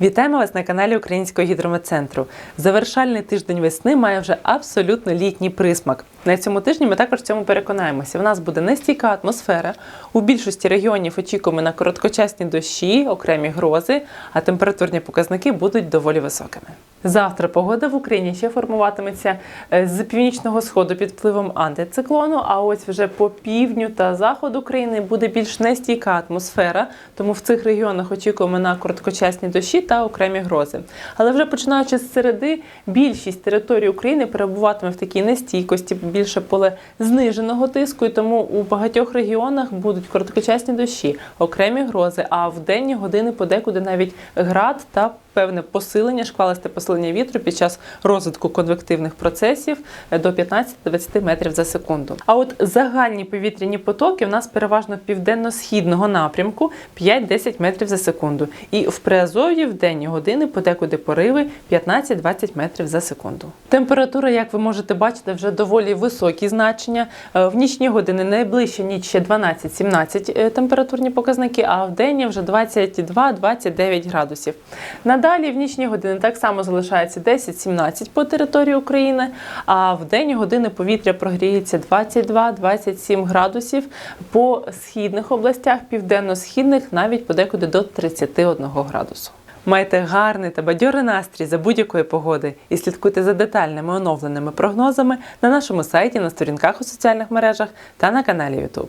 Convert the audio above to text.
Вітаємо вас на каналі Українського гідрометцентру. Завершальний тиждень весни має вже абсолютно літній присмак. На цьому тижні ми також в цьому переконаємося. В нас буде нестійка атмосфера. У більшості регіонів очікуємо на короткочасні дощі, окремі грози, а температурні показники будуть доволі високими. Завтра погода в Україні ще формуватиметься е, з північного сходу під впливом антициклону. А ось вже по півдню та заходу України буде більш нестійка атмосфера, тому в цих регіонах очікуємо на короткочасні дощі та окремі грози. Але вже починаючи з середи, більшість території України перебуватиме в такій нестійкості, більше поле зниженого тиску, і тому у багатьох регіонах будуть короткочасні дощі, окремі грози, а в денні години подекуди навіть град та певне посилення, шквалисте посилення вітру під час розвитку конвективних процесів е, до 15-20 метрів за секунду. А от загальні повітряні потоки в нас переважно південно-східного напрямку 5-10 метрів за секунду. І в Приазов'ї в денні години подекуди пориви 15-20 метрів за секунду. Температура, як ви можете бачити, вже доволі високі значення. Е, В нічні години найближча ніч ще 12-17 е, температурні показники, а в день вже 22-29 градусів. Надалі в нічні години так само залишається 10-17 по території України, а в денні години повітря прогріється 22-27 градусів по східних областях, південно-східних навіть подекуди до 31 градусу. Майте гарний та бадьорий настрій за будь-якої погоди і слідкуйте за детальними оновленими прогнозами на нашому сайті, на сторінках у соціальних мережах та на каналі YouTube.